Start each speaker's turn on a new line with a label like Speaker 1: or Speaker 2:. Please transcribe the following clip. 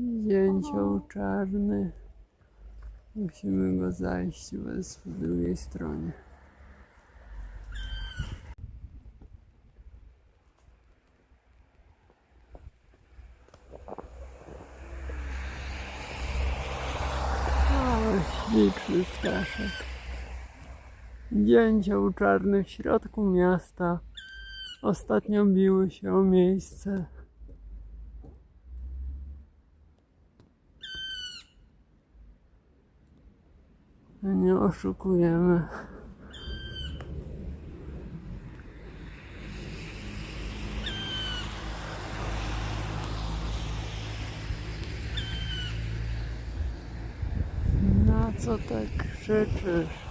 Speaker 1: Dzięcioł czarny. Musimy go zajść, bo jest drugiej stronie. Śliczny ptaszek. Dzięcioł czarny w środku miasta. Ostatnio biły się o miejsce. Nie oszukujemy. Na co tak krzyczysz?